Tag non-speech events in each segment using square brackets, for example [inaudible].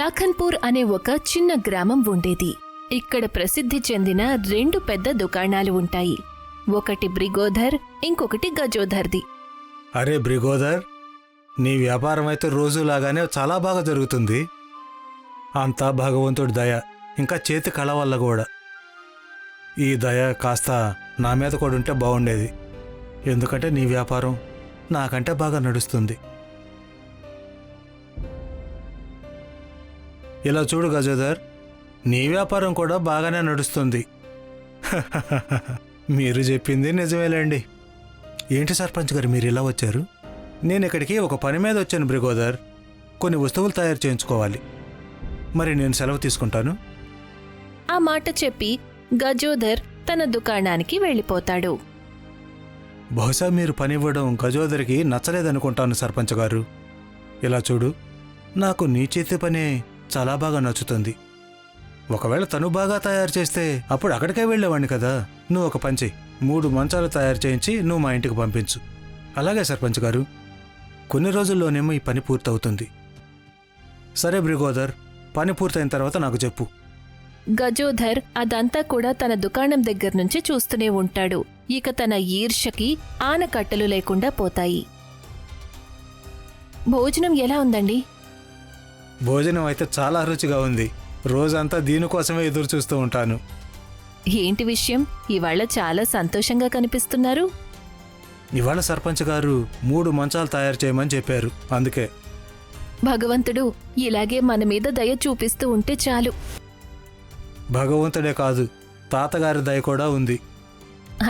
లాఖన్పూర్ అనే ఒక చిన్న గ్రామం ఉండేది. ఇక్కడ ప్రసిద్ధి చెందిన రెండు పెద్ద దుకాణాలు ఉంటాయి. ఒకటి బ్రిగోధర్ ఇంకొకటి గజోధర్ది. అరే బ్రిగోదర్ నీ వ్యాపారం అయితే రోజులాగానే చాలా బాగా జరుగుతుంది. అంతా భగవంతుడి దయ ఇంకా చేతి కళ వల్ల కూడా. ఈ దయ కాస్త నా మీద కూడా ఉంటే బాగుండేది. ఎందుకంటే నీ వ్యాపారం నాకంటే బాగా నడుస్తుంది. ఇలా చూడు గజోదర్ నీ వ్యాపారం కూడా బాగానే నడుస్తుంది. [laughs] మీరు చెప్పింది నిజమేలేండి. ఏంటి సర్పంచ్ గారు మీరు ఇలా వచ్చారు? నేను ఇక్కడికి ఒక పని మీద వచ్చాను బ్రిగోదర్. కొన్ని వస్తువులు తయారు చేయించుకోవాలి. మరి నేను సెలవు తీసుకుంటాను. ఆ మాట చెప్పి గజోధర్ తన దుకాణానికి వెళ్ళిపోతాడు. బహుశా మీరు పని ఇవ్వడం గజోదరికి నచ్చలేదనుకుంటాను సర్పంచ్ గారు. ఇలా చూడు నాకు నీ చేతి పనే చాలా బాగా నచ్చుతుంది. ఒకవేళ తను బాగా తయారు చేస్తే అప్పుడు అక్కడికే వెళ్ళేవాడిని కదా. నువ్వు ఒక పంచి. మూడు మంచాలు తయారు చేయించి నువ్వు మా ఇంటికి పంపించు. అలాగే సర్పంచ్ గారు. కొన్ని రోజుల్లోనేమో ఈ పని పూర్తవుతుంది. సరే బ్రిగోదర్ పని పూర్తయిన తర్వాత నాకు చెప్పు. గజోధర్ అదంతా కూడా తన దుకాణం దగ్గర నుంచి చూస్తూనే ఉంటాడు. ఇక తన ఈర్ష్యకి ఆనకట్టలు లేకుండా పోతాయి. భోజనం ఎలా ఉందండి? భోజనం అయితే చాలా రుచిగా ఉంది. రోజంతా దీనికోసమే ఎదురు చూస్తూ ఉంటాను. ఏంటి విషయం? ఇవాళ చాలా సంతోషంగా కనిపిస్తున్నారు. ఇవాళ సర్పంచ్ గారు మూడు మంచాలు తయారు చేయమని చెప్పారు. అందుకే. భగవంతుడు ఇలాగే మన మీద దయ చూపిస్తూ ఉంటే చాలు. భగవంతుడే కాదు తాతగారి దయ కూడా ఉంది.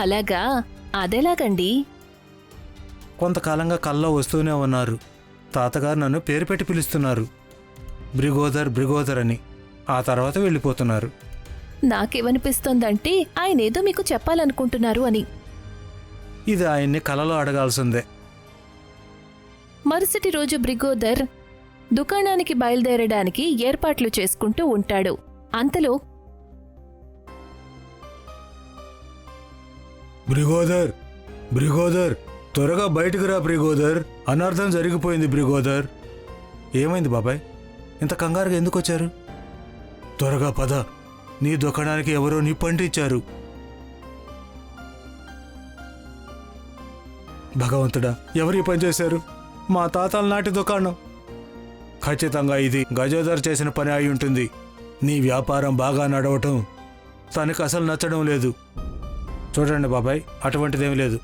అలాగా? అదెలాగండి? కొంతకాలంగా కల్లో వస్తూనే ఉన్నారు. తాతగారు నన్ను పేరు పెట్టి పిలుస్తున్నారు. బ్రిగోదర్ బ్రిగోదర్ అని. ఆ తర్వాత వెళ్ళిపోతున్నారు. నాకేమనిపిస్తోందంటే ఆయనేదో మీకు చెప్పాలనుకుంటున్నారు అని. ఇది ఆయన్ని కలలో అడగాల్సిందే. మరుసటి రోజు బ్రిగోదర్ దుకాణానికి బయలుదేరడానికి ఏర్పాట్లు చేసుకుంటూ ఉంటాడు. అంతలో బ్రిగోదర్ బ్రిగోదర్ త్వరగా బయటకు రా బ్రిగోదర్ అనర్థం జరిగిపోయింది బ్రిగోదర్ ఏమైంది బాబాయ్? ఇంత కంగారుగా ఎందుకు వచ్చారు? త్వరగా పద. నీ దుకాణానికి ఎవరో నిప్పంటించారు భగవంతుడా ఎవరి పనిచేశారు పని చేశారు? మా తాతల నాటి దుకాణం. ఖచ్చితంగా ఇది గజోదర్ చేసిన పని అయి ఉంటుంది. నీ వ్యాపారం బాగా నడవటం తనకు అసలు నచ్చడం లేదు. చూడండి బాబాయ్ అటువంటిదేమీ లేదు.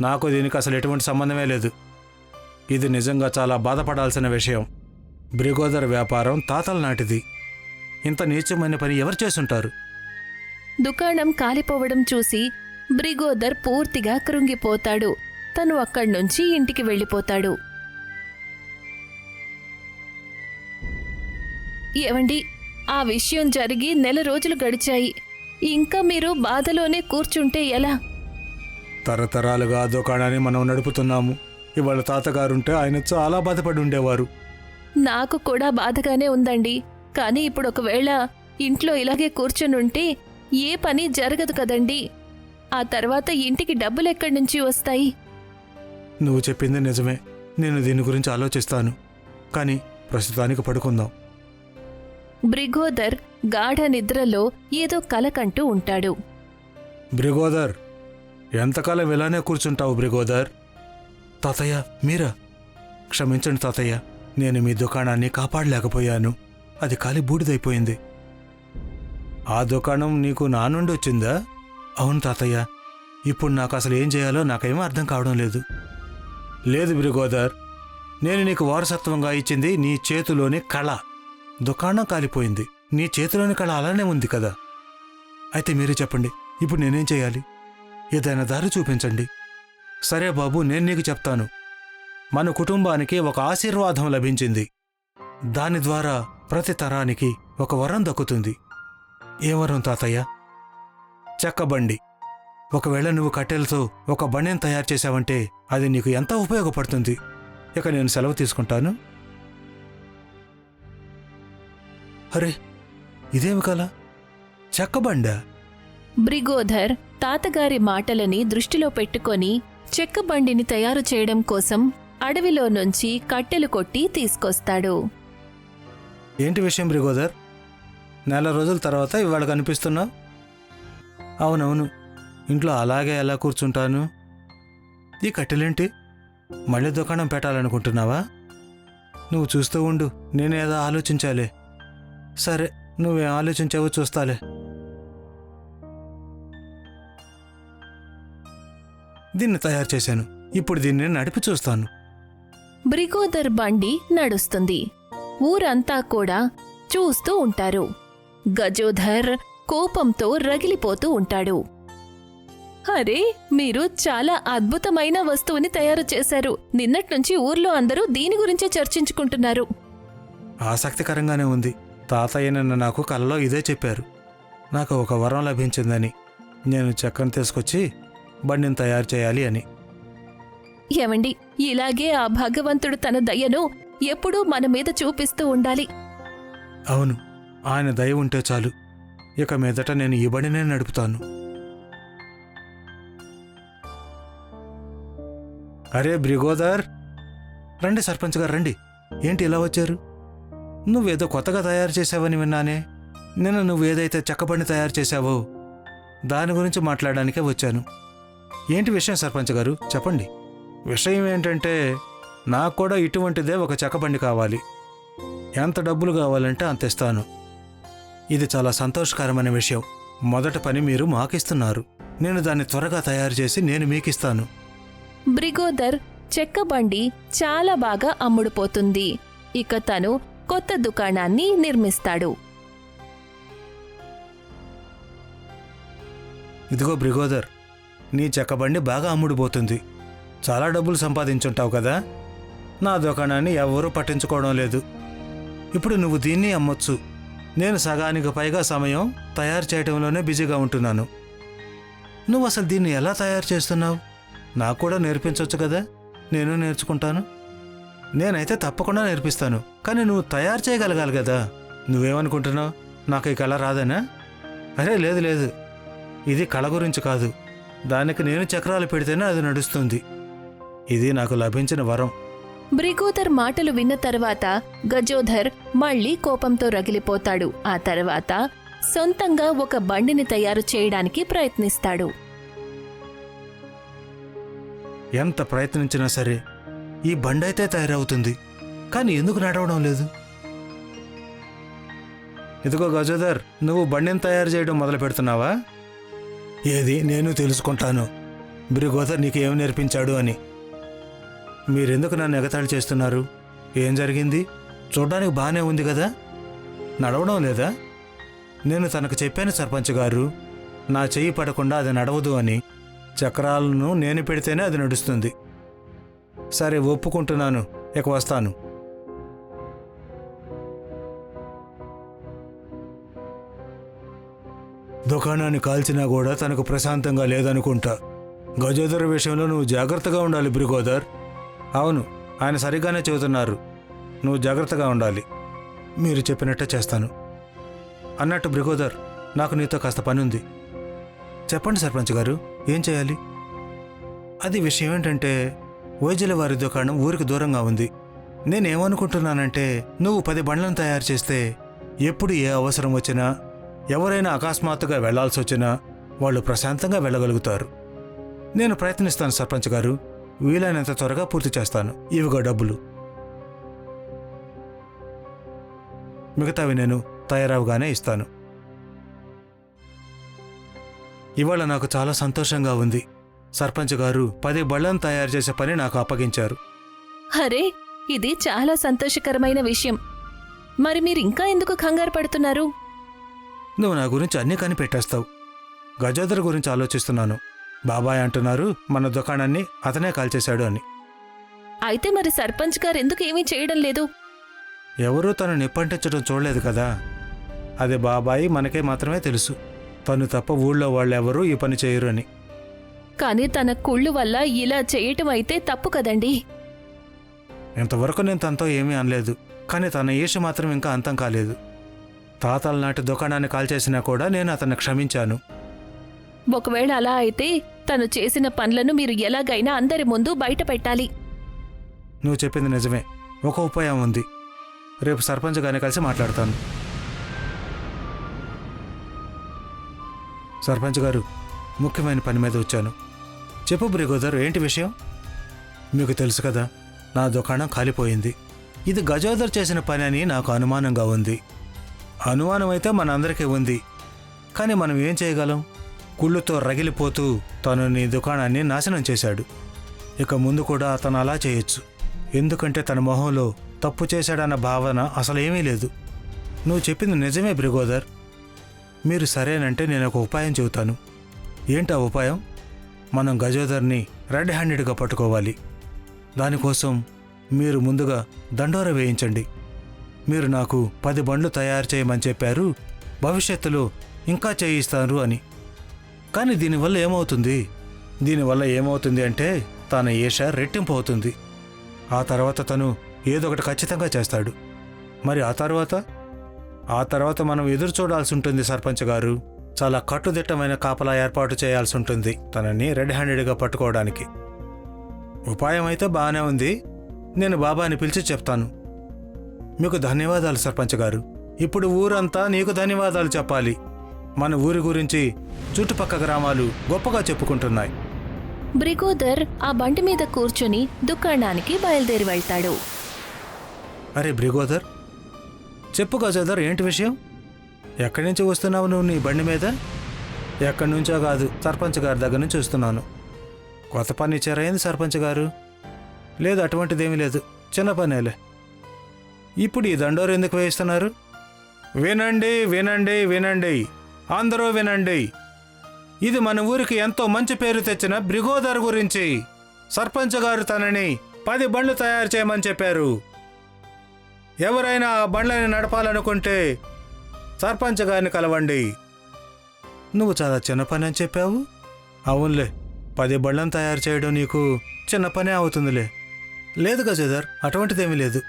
నాకు దీనికి అసలు ఎటువంటి సంబంధమే లేదు. ఇది నిజంగా చాలా బాధపడాల్సిన విషయం. బ్రిగోదర్ వ్యాపారం తాతల నాటిది. ఇంత నీచమైన పని ఎవరు చేసుంటారు? దుకాణం కాలిపోవడం చూసి బ్రిగోదర్ పూర్తిగా కృంగిపోతాడు. తను అక్కడ్నుంచి ఇంటికి వెళ్ళిపోతాడు. ఏవండి ఆ విషయం జరిగి నెల రోజులు గడిచాయి. ఇంకా మీరు బాధలోనే కూర్చుంటే ఎలా? తరతరాలుగా దుకాణాన్ని మనం నడుపుతున్నాము. ఇవాళ తాతగారుంటే ఆయన చాలా బాధపడి ఉండేవారు. నాకు కూడా బాధగానే ఉందండి. కానీ ఇప్పుడు ఒకవేళ ఇంట్లో ఇలాగే కూర్చునుంటే ఏ పని జరగదు కదండి. ఆ తర్వాత ఇంటికి డబ్బులు ఎక్కడి నుంచి వస్తాయి? నువ్వు చెప్పింది నిజమే. నేను దీని గురించి ఆలోచిస్తాను. కానీ ప్రస్తుతానికి పడుకుందాం. బ్రిగోదర్ గాఢ నిద్రలో ఏదో కలకంటూ ఉంటాడు. బ్రిగోదర్ ఎంతకాలం ఇలానే కూర్చుంటావు బ్రిగోదర్? తాతయ్య మీరా? క్షమించండి తాతయ్య. నేను మీ దుకాణాన్ని కాపాడలేకపోయాను. అది కాలి బూడిదైపోయింది. ఆ దుకాణం నీకు నా నుండి వచ్చిందా? అవును తాతయ్య. ఇప్పుడు నాకు అసలు ఏం చేయాలో నాకేమీ అర్థం కావడం లేదు. లేదు బ్రిగోదర్. నేను నీకు వారసత్వంగా ఇచ్చింది నీ చేతిలోని కళ. దుకాణం కాలిపోయింది. నీ చేతిలోని కళ అలానే ఉంది కదా. అయితే మీరే చెప్పండి ఇప్పుడు నేనేం చేయాలి? ఏదైనా దారి చూపించండి. సరే బాబు నేను నీకు చెప్తాను. మన కుటుంబానికి ఒక ఆశీర్వాదం లభించింది. దాని ద్వారా ప్రతి తరానికి ఒక వరం దక్కుతుంది. ఏ వరం తాతయ్య చెక్కబండి ఒకవేళ నువ్వు కట్టెలతో ఒక బండిని తయారు చేశావంటే అది నీకు ఎంత ఉపయోగపడుతుంది? ఇక నేను సెలవు తీసుకుంటాను. అరే ఇదేమి కల? చెక్కబండ బ్రిగోధర్ తాతగారి మాటలని దృష్టిలో పెట్టుకొని చెక్క బండిని తయారు చేయడం కోసం అడవిలో నుంచి కట్టెలు కొట్టి తీసుకొస్తాడు. ఏంటి విషయం బ్రిగోదర్ నెల రోజుల తర్వాత ఇవాళ కనిపిస్తున్నావు? అవునవును. ఇంట్లో అలాగే ఎలా కూర్చుంటాను? ఈ కట్టెలేంటి? మళ్ళీ దుకాణం పెట్టాలనుకుంటున్నావా? నువ్వు చూస్తూ ఉండు నేనేదో ఆలోచించాలి. సరే నువ్వేం ఆలోచించావో చూస్తాలే. దీన్ని తయారు చేశాను. ఇప్పుడు దీన్ని నడిపి చూస్తాను. బ్రిగోదర్ బండి నడుస్తుంది. ఊరంతా కూడా చూస్తూ ఉంటారు. గజోధర్ కోపంతో రగిలిపోతూ ఉంటాడు. అరే మీరు చాలా అద్భుతమైన వస్తువుని తయారు చేశారు. నిన్నట్నుంచి ఊర్లో అందరూ దీని గురించే చర్చించుకుంటున్నారు. ఆసక్తికరంగానే ఉంది. తాతయ్య నిన్న నాకు కలలో ఇదే చెప్పారు. నాకు ఒక వరం లభించిందని. నేను చక్రం తీసుకొచ్చి బండిని తయారు చేయాలి అని. ఏమండి ఇలాగే ఆ భగవంతుడు తన దయను ఎప్పుడూ మన మీద చూపిస్తూ ఉండాలి. అవును ఆయన దయ ఉంటే చాలు. ఇక మీదట నేను ఈ నడుపుతాను. అరే బ్రిగోదర్! రండి సర్పంచ్ గారు రండి. ఏంటి ఇలా వచ్చారు? నువ్వేదో కొత్తగా తయారు చేసావని విన్నానే. నిన్న నువ్వేదైతే చెక్కబండి తయారు చేశావో దాని గురించి మాట్లాడడానికే వచ్చాను. ఏంటి విషయం సర్పంచ్ గారు? చెప్పండి. విషయం ఏంటంటే నాకు కూడా ఇటువంటిదే ఒక చెక్కబండి కావాలి. ఎంత డబ్బులు కావాలంటే అంత ఇస్తాను. ఇది చాలా సంతోషకరమైన విషయం. మొదట పని మీరు మాకిస్తున్నారు. నేను దాన్ని త్వరగా తయారు చేసి నేను మీకిస్తాను. బ్రిగోదర్ చెక్క బండి చాలా బాగా అమ్ముడుపోతుంది. ఇక తను కొత్త దుకాణాన్ని నిర్మిస్తాడు. ఇదిగో బ్రిగోదర్ నీ చెక్కబండి బాగా అమ్ముడుపోతుంది. చాలా డబ్బులు సంపాదించుంటావు కదా. నా దుకాణాన్ని ఎవరూ పట్టించుకోవడం లేదు. ఇప్పుడు నువ్వు దీన్ని అమ్మొచ్చు. నేను సగానికి పైగా సమయం తయారు చేయడంలోనే బిజీగా ఉంటున్నాను. నువ్వు అసలు దీన్ని ఎలా తయారు చేస్తున్నావు? నాకు కూడా నేర్పించవచ్చు కదా. నేను నేర్చుకుంటాను. నేనైతే తప్పకుండా నేర్పిస్తాను. కానీ నువ్వు తయారు చేయగలగాలి కదా. నువ్వేమనుకుంటున్నావు? నాకు ఈ కళ రాదనా? అరే లేదు లేదు. ఇది కళ గురించి కాదు. దానికి నేను చక్రాలు పెడితేనే అది నడుస్తుంది. ఇది నాకు లభించిన వరం. బ్రిగోదర్ మాటలు విన్న తర్వాత గజోధర్ మళ్ళీ కోపంతో రగిలిపోతాడు. ఆ తర్వాత సొంతంగా ఒక బండిని తయారు చేయడానికి ప్రయత్నిస్తాడు. ఎంత ప్రయత్నించినా సరే ఈ బండి అయితే తయారవుతుంది. కానీ ఎందుకు నడవడం లేదు? ఇదిగో గజోదర్ నువ్వు బండిని తయారు చేయడం మొదలు పెడుతున్నావా? ఏది? నేను తెలుసుకుంటాను. బ్రిగోదర్ నీకు ఏం నేర్పించాడు అని. మీరెందుకు నన్ను ఎగతాళి చేస్తున్నారు? ఏం జరిగింది? చూడ్డానికి బాగానే ఉంది కదా? నడవడం లేదా? నేను తనకు చెప్పాను సర్పంచ్ గారు. నా చెయ్యి పడకుండా అది నడవదు అని. చక్రాలను నేను పెడితేనే అది నడుస్తుంది. సరే ఒప్పుకుంటున్నాను. ఇక వస్తాను. దుకాణాన్ని కాల్చినా కూడా తనకు ప్రశాంతంగా లేదనుకుంటా. గజోదర్ విషయంలో నువ్వు జాగ్రత్తగా ఉండాలి బ్రిగోదర్. అవును ఆయన సరిగ్గానే చెబుతున్నారు. నువ్వు జాగ్రత్తగా ఉండాలి. మీరు చెప్పినట్టే చేస్తాను. అన్నట్టు బ్రిగోదర్ నాకు నీతో కాస్త పని ఉంది చెప్పండి సర్పంచ్ గారు ఏం చేయాలి? అది విషయం ఏంటంటే వైద్యుల వారి దుకాణం ఊరికి దూరంగా ఉంది. నేనేమనుకుంటున్నానంటే నువ్వు పది బండ్లను తయారు చేస్తే ఎప్పుడు ఏ అవసరం వచ్చినా ఎవరైనా అకస్మాత్తుగా వెళ్ళాల్సి వచ్చినా వాళ్ళు ప్రశాంతంగా వెళ్ళగలుగుతారు. నేను ప్రయత్నిస్తాను సర్పంచ్ గారు. వీలైనంత త్వరగా పూర్తి చేస్తాను. ఇవిగో డబ్బులు. మిగతావి నేను తయారవగానే ఇస్తాను. ఇవాళ నాకు చాలా సంతోషంగా ఉంది. సర్పంచ్ గారు పది బళ్ళను తయారు చేసే పని నాకు అప్పగించారు. అరే ఇది చాలా సంతోషకరమైన విషయం. మరి మీరింకా ఎందుకు కంగారు పడుతున్నారు? నువ్వు నా గురించి అన్నీ కనిపెట్టేస్తావు. గజోదర్ గురించి ఆలోచిస్తున్నాను. బాబాయ్ అంటున్నారు మన దుకాణాన్ని అతనే కాల్చేశాడు అని. అయితే మరి సర్పంచ్ గారు ఎందుకు ఏమీ చేయడం లేదు? ఎవరూ తను నిప్పంటించడం చూడలేదు కదా. అది బాబాయి మనకే మాత్రమే తెలుసు. తను తప్ప ఊళ్ళో వాళ్ళెవరూ ఈ పని చేయరు అని. కానీ తన కుళ్ళు వల్ల ఇలా చేయటం అయితే తప్పు కదండి. ఇంతవరకు నేను తనతో ఏమీ అనలేదు. కానీ తన ఈష మాత్రం ఇంకా అంతం కాలేదు. తాతల నాటి దుకాణాన్ని కాల్చేసినా కూడా నేను అతన్ని క్షమించాను. ఒకవేళ అలా అయితే తను చేసిన పనులను మీరు ఎలాగైనా అందరి ముందు బయట పెట్టాలి. నువ్వు చెప్పింది నిజమే. ఒక ఉపాయం ఉంది. రేపు సర్పంచ్ గారిని కలిసి మాట్లాడతాను. సర్పంచ్ గారు ముఖ్యమైన పని మీద వచ్చాను. చెప్పు బ్రిగోదర్ ఏంటి విషయం? మీకు తెలుసు కదా నా దుకాణం కాలిపోయింది. ఇది గజోదర్ చేసిన పని అని నాకు అనుమానంగా ఉంది. అనుమానం అయితే మనందరికీ ఉంది. కానీ మనం ఏం చేయగలం? కుళ్ళుతో రగిలిపోతూ తను నీ దుకాణాన్ని నాశనం చేశాడు. ఇక ముందు కూడా అతను అలా చేయొచ్చు. ఎందుకంటే తన మొహంలో తప్పు చేశాడన్న భావన అసలేమీ లేదు. నువ్వు చెప్పింది నిజమే బ్రిగోదర్. మీరు సరేనంటే నేను ఒక ఉపాయం చెబుతాను. ఏంటి ఆ ఉపాయం? మనం గజోదర్ని రెడ్ హ్యాండెడ్గా పట్టుకోవాలి. దానికోసం మీరు ముందుగా దండోర వేయించండి. మీరు నాకు పది బండ్లు తయారు చేయమని చెప్పారు. భవిష్యత్తులో ఇంకా చేయిస్తారు అని. కానీ దీనివల్ల ఏమవుతుంది? దీనివల్ల ఏమవుతుంది అంటే తన ఏష రెట్టింపు అవుతుంది. ఆ తర్వాత తను ఏదో ఒకటి ఖచ్చితంగా చేస్తాడు. మరి ఆ తర్వాత? ఆ తర్వాత మనం ఎదురు చూడాల్సి ఉంటుంది సర్పంచ్ గారు. చాలా కట్టుదిట్టమైన కాపలా ఏర్పాటు చేయాల్సి ఉంటుంది తనని రెడ్ హ్యాండెడ్గా పట్టుకోవడానికి. ఉపాయం అయితే బాగానే ఉంది. నేను బాబాని పిలిచి చెప్తాను. మీకు ధన్యవాదాలు సర్పంచ్ గారు. ఇప్పుడు ఊరంతా నీకు ధన్యవాదాలు చెప్పాలి. మన ఊరి గురించి చుట్టుపక్క గ్రామాలు గొప్పగా చెప్పుకుంటున్నాయి. బ్రిగోదర్ ఆ బండి మీద కూర్చుని దుకాణానికి బయలుదేరి వెళ్తాడు. అరే బ్రిగోదర్ చెప్పు గజోదర్ ఏంటి విషయం? ఎక్కడి నుంచి వస్తున్నావు నువ్వు నీ బండి మీద? ఎక్కడి నుంచో కాదు సర్పంచ్ గారి దగ్గర నుంచి వస్తున్నాను. కొత్త పని ఇచ్చారా ఏంది సర్పంచ్ గారు? లేదు అటువంటిదేమీ లేదు. చిన్న పనేలే. ఇప్పుడు ఈ దండోరు ఎందుకు వేయిస్తున్నారు? వినండి వినండి వినండి. అందరూ వినండి. ఇది మన ఊరికి ఎంతో మంచి పేరు తెచ్చిన బ్రిగోదర్ గురించి. సర్పంచ్ గారు తనని పది బండ్లు తయారు చేయమని చెప్పారు. ఎవరైనా ఆ బండ్లని నడపాలనుకుంటే సర్పంచ్ గారిని కలవండి. నువ్వు చాలా చిన్న పని అని చెప్పావు? అవునులే పది బళ్ళను తయారు చేయడం నీకు చిన్న పనే అవుతుందిలే. లేదు గజేదర్ అటువంటిదేమీ లేదు.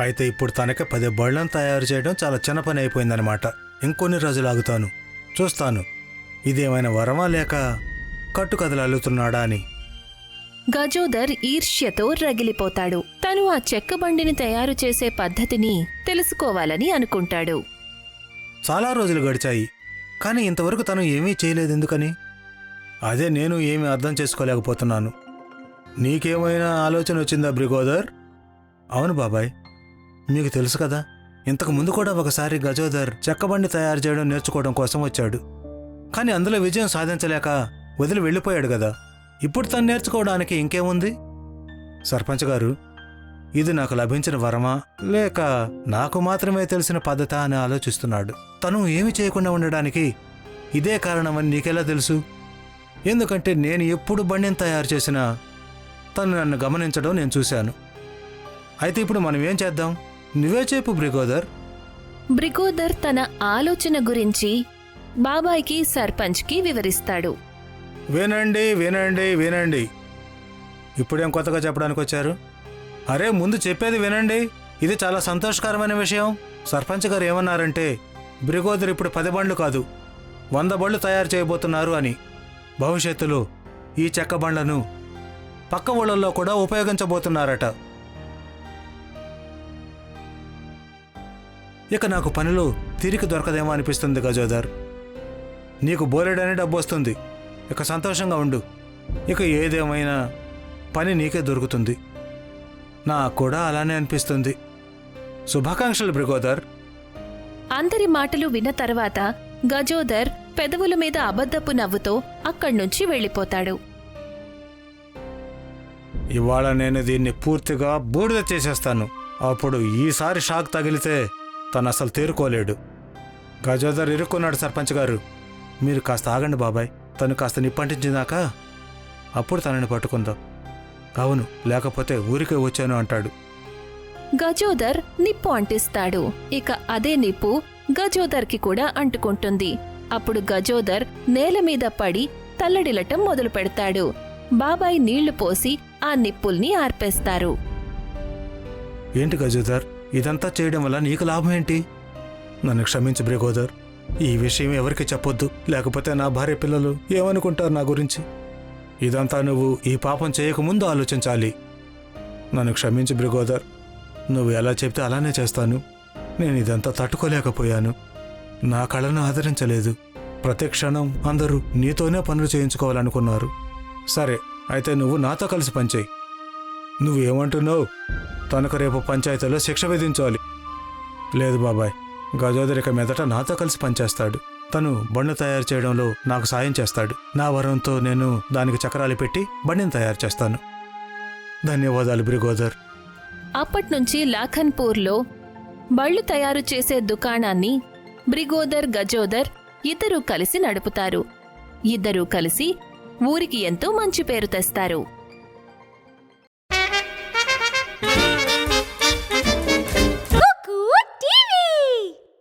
అయితే ఇప్పుడు తనకి పది బళ్ళను తయారు చేయడం చాలా చిన్న పని అయిపోయిందనమాట ఇంకొన్ని రోజులు ఆగుతాను. చూస్తాను. ఇదేమైనా వరమా లేక కట్టుకథలు అల్లుతున్నాడా అని. గజోదర్ ఈర్ష్యతో రగిలిపోతాడు. తను ఆ చెక్క బండిని తయారు చేసే పద్ధతిని తెలుసుకోవాలని అనుకుంటాడు. చాలా రోజులు గడిచాయి. కానీ ఇంతవరకు తను ఏమీ చేయలేదు ఎందుకని అదే నేను ఏమీ అర్థం చేసుకోలేకపోతున్నాను. నీకేమైనా ఆలోచన వచ్చిందా బ్రిగోదర్? అవును బాబాయ్. మీకు తెలుసు కదా ఇంతకు ముందు కూడా ఒకసారి గజోదర్ చెక్కబండి తయారు చేయడం నేర్చుకోవడం కోసం వచ్చాడు. కానీ అందులో విజయం సాధించలేక వదిలి వెళ్ళిపోయాడు కదా. ఇప్పుడు తను నేర్చుకోవడానికి ఇంకేముంది? సర్పంచ్ గారు ఇది నాకు లభించిన వరమా? లేక నాకు మాత్రమే తెలిసిన పద్ధత అని ఆలోచిస్తున్నాడు. తను ఏమి చేయకుండా ఉండడానికి ఇదే కారణమని నీకెలా తెలుసు? ఎందుకంటే నేను ఎప్పుడు బండిని తయారు చేసినా తను నన్ను గమనించడం నేను చూశాను. అయితే ఇప్పుడు మనం ఏం చేద్దాం? నువ్వే చెప్పు బ్రిగోదర్. బ్రిగోదర్ తన ఆలోచన గురించి బాబాయ్కి సర్పంచ్కి వివరిస్తాడు. వినండి వినండి వినండి. ఇప్పుడేం కొత్తగా చెప్పడానికి వచ్చారు? అరే ముందు చెప్పేది వినండి. ఇది చాలా సంతోషకరమైన విషయం. సర్పంచ్ గారు ఏమన్నారంటే బ్రిగోదర్ ఇప్పుడు పది బండ్లు కాదు వంద బండ్లు తయారు చేయబోతున్నారు అని. భవిష్యత్తులో ఈ చెక్క బండ్లను పక్క ఊళ్ళల్లో కూడా ఉపయోగించబోతున్నారట. ఇక నాకు పనిలో తిరిగి దొరకదేమో అనిపిస్తుంది గజోదర్. నీకు బోలెడని డబ్బు వస్తుంది. ఇక సంతోషంగా ఉండు. ఇక ఏదేమైనా పని నీకే దొరుకుతుంది. నాకు కూడా అలానే అనిపిస్తుంది. శుభాకాంక్షలు బ్రిగోదర్. అందరి మాటలు విన్న తర్వాత గజోదర్ పెదవుల మీద అబద్ధపు నవ్వుతో అక్కడ్నుంచి వెళ్ళిపోతాడు. ఇవాళ నేను దీన్ని పూర్తిగా బూడిద చేసేస్తాను. అప్పుడు ఈసారి షాక్ తగిలితే తను అసలు తేరుకోలేడు. గజోదర్ ఇరుక్కున్నాడు సర్పంచ్ గారు. మీరు కాస్త ఆగండి బాబాయ్. తను కాస్త నిప్పంటించిందాక అప్పుడు తనని పట్టుకుందాం. అవును లేకపోతే ఊరికే వచ్చాను అంటాడు. గజోదర్ నిప్పు అంటిస్తాడు. ఇక అదే నిప్పు గజోదర్కి కూడా అంటుకుంటుంది. అప్పుడు గజోదర్ నేల మీద పడి తల్లడిల్లటం మొదలు పెడతాడు. బాబాయ్ నీళ్ళు పోసి ఆ నిప్పుల్ని ఆర్పేస్తారు. ఏంటి గజోదర్? ఇదంతా చేయడం వల్ల నీకు లాభం ఏంటి? నన్ను క్షమించు బ్రేగోదర్ ఈ విషయం ఎవరికి చెప్పొద్దు. లేకపోతే నా భార్య పిల్లలు ఏమనుకుంటారు నా గురించి? ఇదంతా నువ్వు ఈ పాపం చేయకముందు ఆలోచించాలి. నన్ను క్షమించు బ్రిగోదర్ నువ్వు ఎలా చెప్తే అలానే చేస్తాను. నేను ఇదంతా తట్టుకోలేకపోయాను. నా కళను ఆదరించలేదు. ప్రతి క్షణం అందరూ నీతోనే పనులు చేయించుకోవాలనుకున్నారు. సరే అయితే నువ్వు నాతో కలిసి పనిచేయి. నువ్వు ఏమంటున్నావు తనకు రేపు పంచాయతీలో శిక్ష విధించాలి. లేదు బాబాయ్ గజోదర్ ఇక నాతో కలిసి పనిచేస్తాడు. తను బండి తయారు చేయడంలో నాకు సాయం చేస్తాడు. నా వరంతో నేను దానికి చక్రాలు పెట్టి బండిని తయారు చేస్తాను. ధన్యవాదాలు బ్రిగోదర్. అప్పట్నుంచి లాఖన్పూర్లో బళ్ళు తయారు చేసే దుకాణాన్ని బ్రిగోదర్ గజోదర్ ఇద్దరూ కలిసి నడుపుతారు. ఇద్దరూ కలిసి ఊరికి ఎంతో మంచి పేరు తెస్తారు.